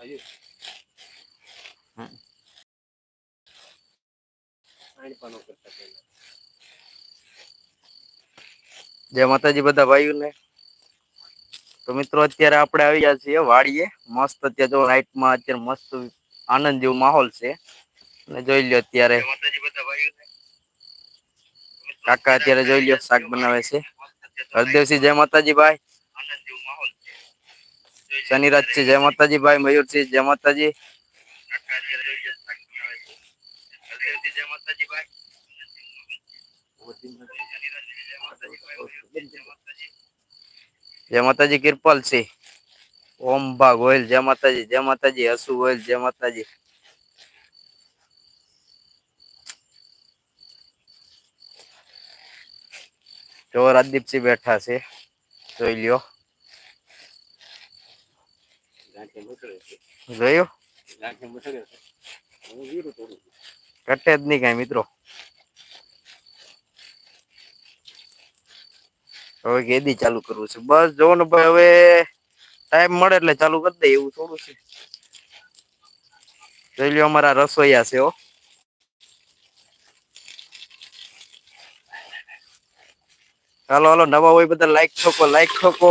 Ayun. જય માતાજી બધા ભાઈઓને તો મિત્રો અત્યારે આપણે આવી ગયા છીએ વાડીએ મસ્ત અત્યારે જો માં અત્યારે મસ્ત આનંદ જેવો માહોલ છે ને જોઈ લ્યો અત્યારે કાકા અત્યારે જોઈ લ્યો શાક બનાવે છે હરદેવસિંહ જય માતાજી ભાઈ शनिराज जी जय माता जी भाई मयूर सिंह जय माता जी जय माता जी कृपाल सी ओम बा गोयल जय माता जी जय माता जी हसु गोयल जय माता जी तो राजदीप सिंह बैठा से तो लियो જોયું કટે જ નહીં કઈ મિત્રો હવે ગેદી ચાલુ કરવું છે બસ જો ને ભાઈ હવે ટાઈમ મળે એટલે ચાલુ કરી દે એવું થોડું છે જોઈ લ્યો અમારા રસોઈયા છે હો હાલો હાલો નવા હોય બધા લાઈક ઠોકો લાઈક ઠોકો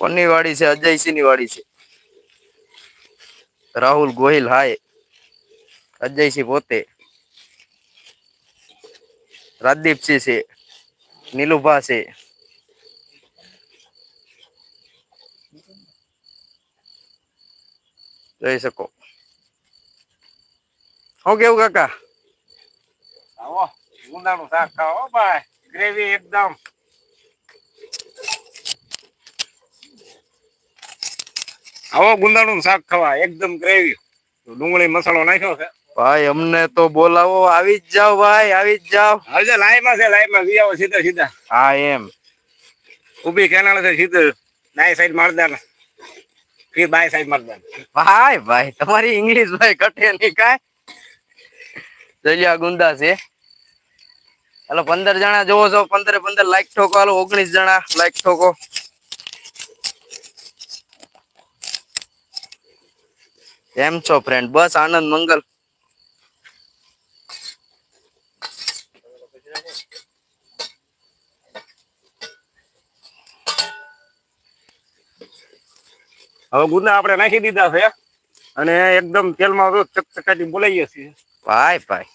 કોની વાડી છે અજયસિંહ ની વાડી છે રાહુલ ગોહિલ હાય અજયસિંહ પોતે રાજદીપસિંહ છે નીલુભા છે જોઈ શકો હું કેવું કાકા આવો ગુંદાનું શાક ખાઓ ભાઈ ગ્રેવી એકદમ આવો ગુંદાળું શાક ખાવા એકદમ ગ્રેવી ડુંગળી મસાલો નાખ્યો છે ભાઈ અમને તો બોલાવો આવી જ જાવ ભાઈ આવી જ જાવ હજે માં છે લાઈમાં વી આવો સીધા સીધા હા એમ ઊભી કેનાળ છે સીધું નાય સાઈડ મારદાર ફી બાય સાઈડ મારદાર ભાઈ ભાઈ તમારી ઇંગ્લિશ ભાઈ કટે નહીં કાય જલિયા ગુંદા છે હાલો પંદર જણા જોવો છો પંદરે પંદર લાઈક ઠોકો હાલો ઓગણીસ જણા લાઈક ઠોકો હેમ છો ફ્રેન્ડ બસ આનંદ મંગલ હવે ગુણ ના આપણે નાખી દીધા છે અને એકદમ તેલ માં જો ચટચકાટી બોલાય છે ભાઈ ભાઈ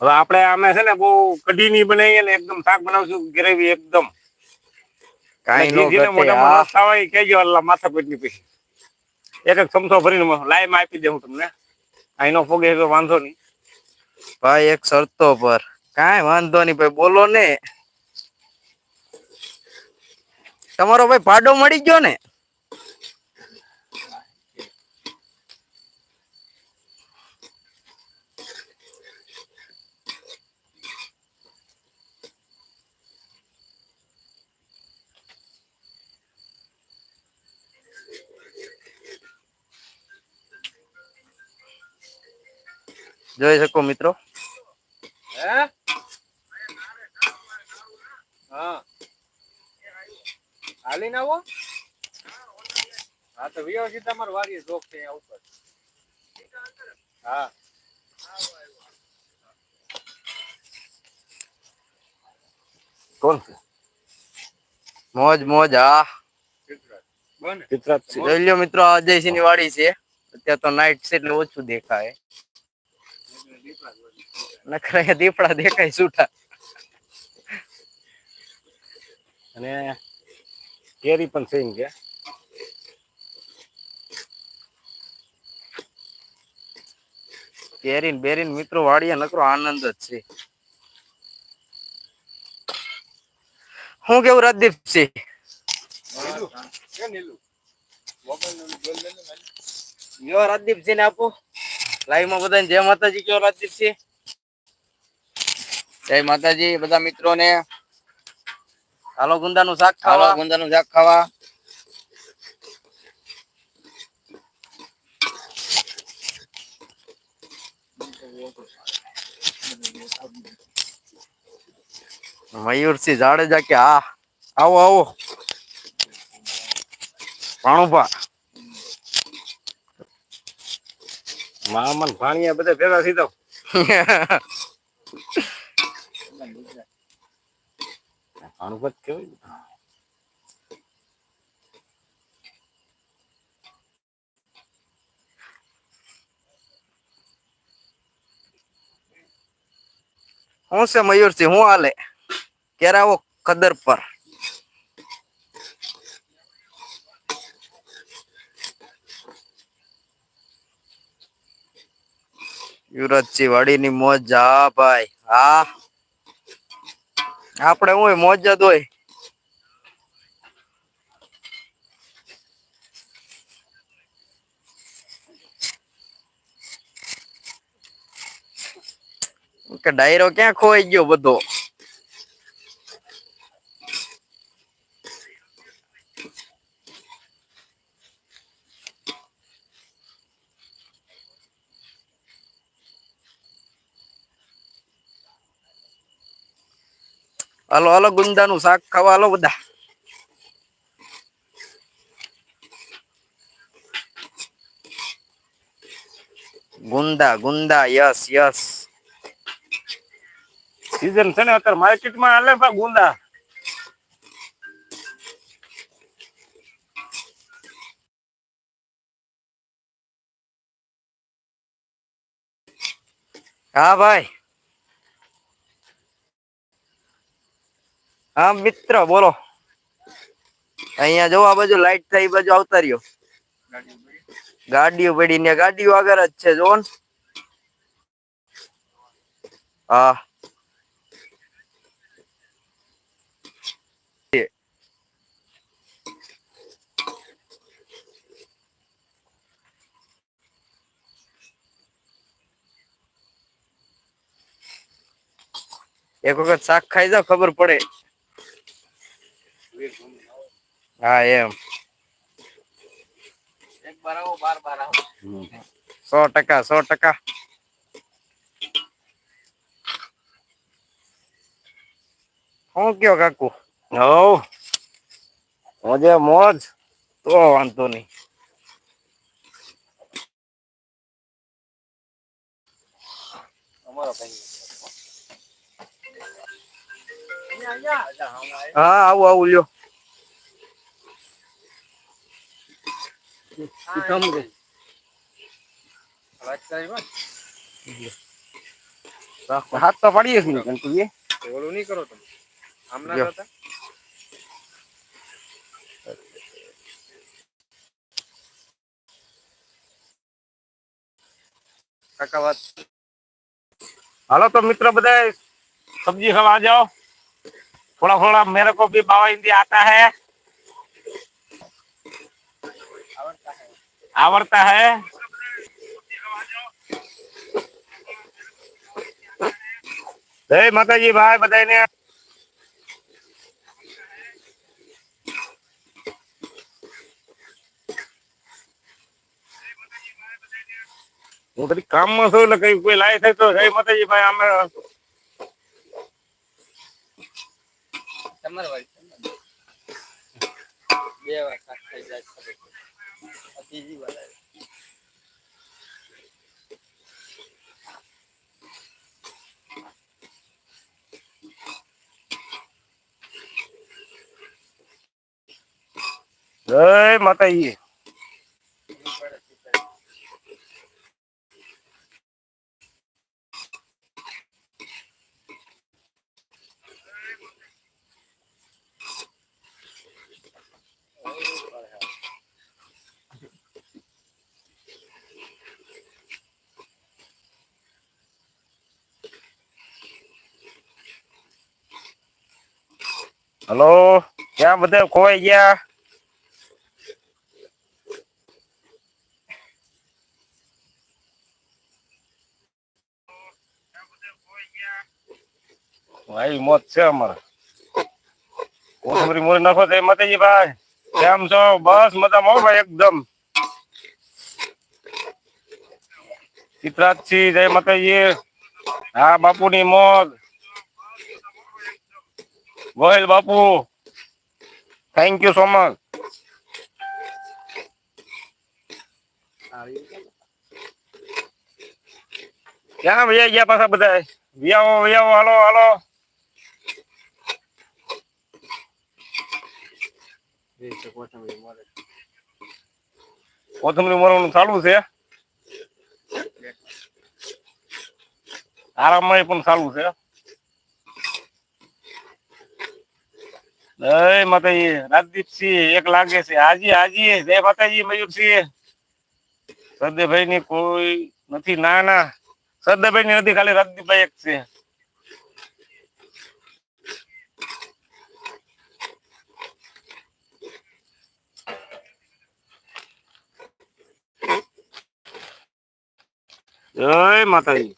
હવે આપણે આમે છે ને બહુ કઢી ની બનાવીએ ને એકદમ ઠાક બનાવશું ગ્રેવી એકદમ કાઈ નો ઘટે મોઢામાં સાવાય કેજો અલ્લા માથાકૂટની પીસી એક એક ચમચો ભરીને લાઈમાં આપી દે હું તમને આઈનો ફોગે તો વાંધો નહીં ભાઈ એક શરતો પર કાઈ વાંધો નહીં ભાઈ બોલો ને તમારો ભાઈ પાડો મળી ગયો ને जो सको मित्रों हाली ना वो हाँ तो वीर सीधा मर वारी रोक से यहाँ ऊपर हाँ कौन मौज मौज आ मित्र सी लियो मित्रों आज ऐसी निवाड़ी से अत्या तो नाइट से लोचू देखा है નખરા દીપડા દેખાય છૂટા અને કેરી પણ સેમ કે કેરીન બેરીન મિત્રો વાડીએ નકરો આનંદ જ છે હું કેવું રાજદીપસિંહ રાજદીપસિંહ ને આપો લાઈવ માં બધા જય માતાજી કેવો રાજદીપસિંહ જય માતાજી બધા મિત્રોને હાલો ગુંદાનું શાક ખાવા ગુંદાનું શાક ખાવા મયુરસિંહ જાડેજા કે હા આવો આવો ભાણુભા મામન ભાણિયા બધા ભેગા થઈ દઉં what can we से मयूर सिंह हूँ आले कह रहा वो कदर पर युवराज सिंह वाड़ी नी मौज जा भाई हाँ આપણે હોય મોજ જ હોય કે ડાયરો ક્યાં ખોવાઈ ગયો બધો હાલો હાલો ગુંદાનું શાક ખાવા હાલો બધા ગુંદા ગુંદા યસ યસ સીઝન છે ને અત્યારે માર્કેટમાં હાલે પા ગુંદા હા ભાઈ हाँ मित्र बोलो जो आ लाइट था बाजू आवता रियो गाड़ी पड़ी ने गाड़ी वगर जो हा एक वक्त शाक खाई जाओ खबर पड़े I हाँ, am. एक बार आओ बार बार आओ हम्म। सौ टका सौ टका हाँ क्यों काकू हाँ मुझे मौज तो वांटो नहीं हमारा हाँ, हाँ आओ हाँ, हाँ, हाथ तो पड़ी है नहीं करो हेलो तो मित्र बताए सब्जी खावा जाओ थोड़ा थोड़ा मेरे को भी बाबा हिंदी आता है आवरता है जय माता जी भाई बताइए काम તરી કામમાં છું એટલે કઈ કોઈ લાય जी भाई हमें તમારે વાળી બે વાર કાટ થઈ જાય છે બીજી વાર આવે જય માતાજી હલો ક્યાં બધા ખોવાઈ ગયા ભાઈ મોત છે અમારે કોથમરી મોરી નાખો તો માતાજી ભાઈ કેમ છો બસ મજામાં ભાઈ એકદમ ચિત્રાજ છી જય માતાજી હા બાપુની મોત ગોયલ બાપુ થેન્ક યુ સો મચ ક્યાં ભૈયા ગયા પાછા બધા વ્યાવો વ્યાવો હાલો હાલો કોથમરી મરવાનું સારું છે આરામમાં પણ સારું છે अरे राजदीप सिंह एक लागे से हाजी हाजी जय माता मयूर सिंह सरदे भाई ने कोई ना ना सरदे भाई ने खाली राजदीप भाई एक से जय माता जी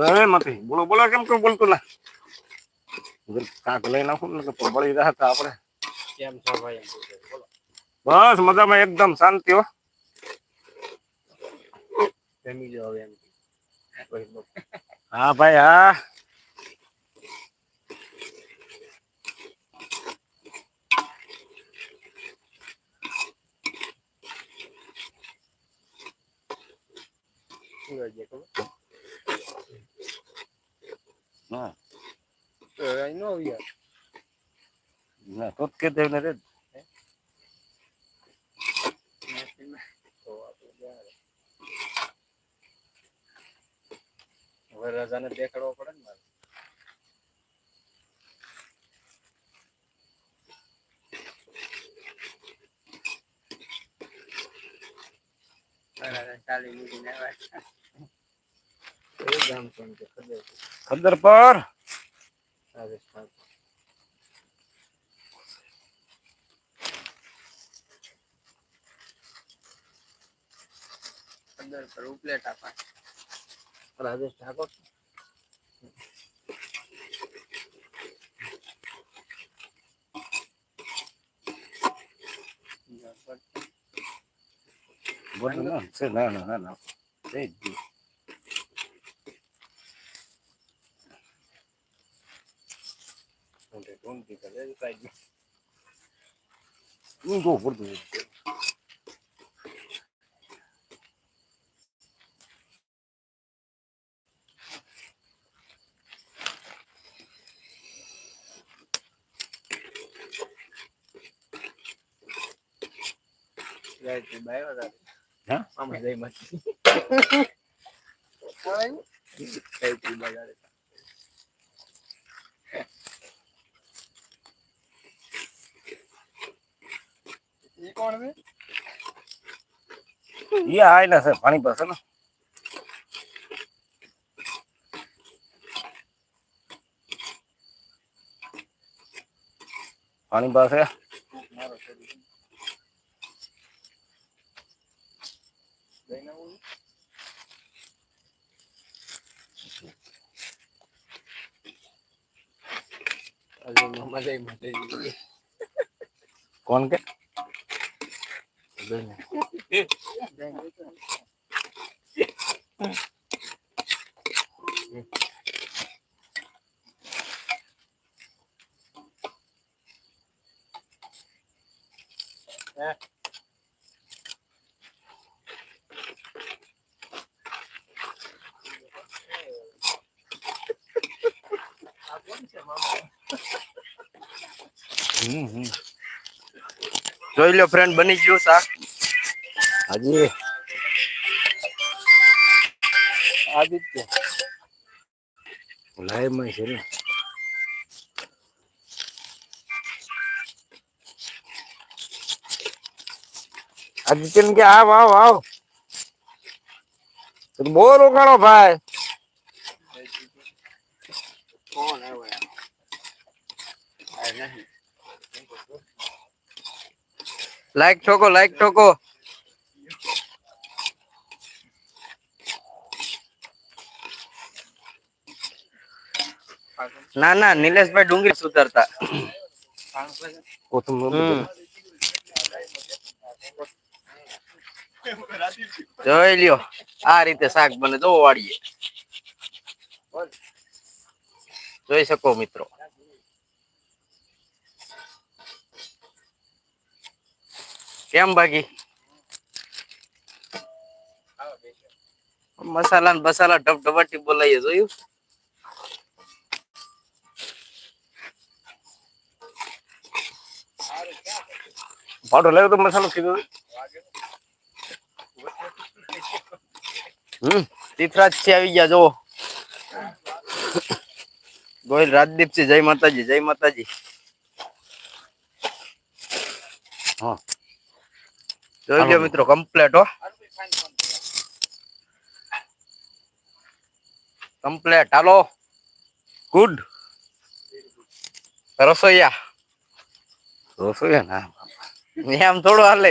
એ મતી બોલો બોલો કેમ કેમ બોલતું લા કાક લઈ નાખું ને તો બળી રહ્યા હતા આપણે કેમ છો બસ મજામાં એકદમ શાંતિ હો જમી લો હા ભાઈ હા Thank you. No. Pero ahí no había. No, ¿por qué te venere? હવે રાજાને દેખાડવો પડે ને મારે ચાલી મૂકીને આવ્યા એ ગામ પણ ખબર છે अंदर पर અંદર પર ઉપલેટ આપા રાજેશ ઠાકોર બોલ ના ના ના ના um louvor do Deus. Vamos aí, Marquinhos. Vai. Vai, vai, ये आए ना सर पानी पसंद ना पानी पास है कौन के Ganha. Hum, Ganha. Hum. જોઈ લો ફ્રેન્ડ બની ગયું શાક હાજી આદિત્ય લાઈવ માં છે ને આદિત્ય કે આવ આવ આવ બહુ રોકાણો ભાઈ लाइक ठोको लाइक ठोको ना ना नीलेश भाई डूंगी सुधरता જોઈ લ્યો આ રીતે जो બને જોવો વાળીએ જોઈ કેમ બગી મસાલા ને બસાલા ઢબ ઢબટી બોલાઈએ જોયું પાઉડર લેતો મસાલો કીધું હમ ડિફ્રજ થી આવી ગયા જો ગોયલ રાજી દીપજી જય માતાજી જય માતાજી હા જોઈ લો મિત્રો કમ્પ્લેટ હો કમ્પ્લેટ હાલો ગુડ રસોઈયા રસોઈયા ના એમ થોડું હાલે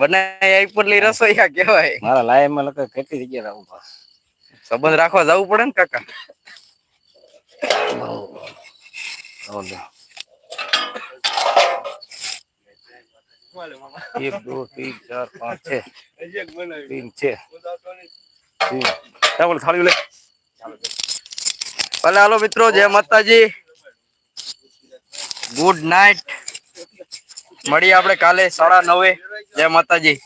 બનાય ઉપરલી રસોઈયા કહેવાય મારા લાયમાં લખે કેટલી જગ્યા રહું સંબંધ રાખવા જવું પડે ને કાકા એક દો તીન ચાર પાંચ છે તીન છે ચાલો થાળી લે ભલે હાલો મિત્રો જય માતાજી ગુડ નાઇટ મળીએ આપણે કાલે સાડા નવે જય માતાજી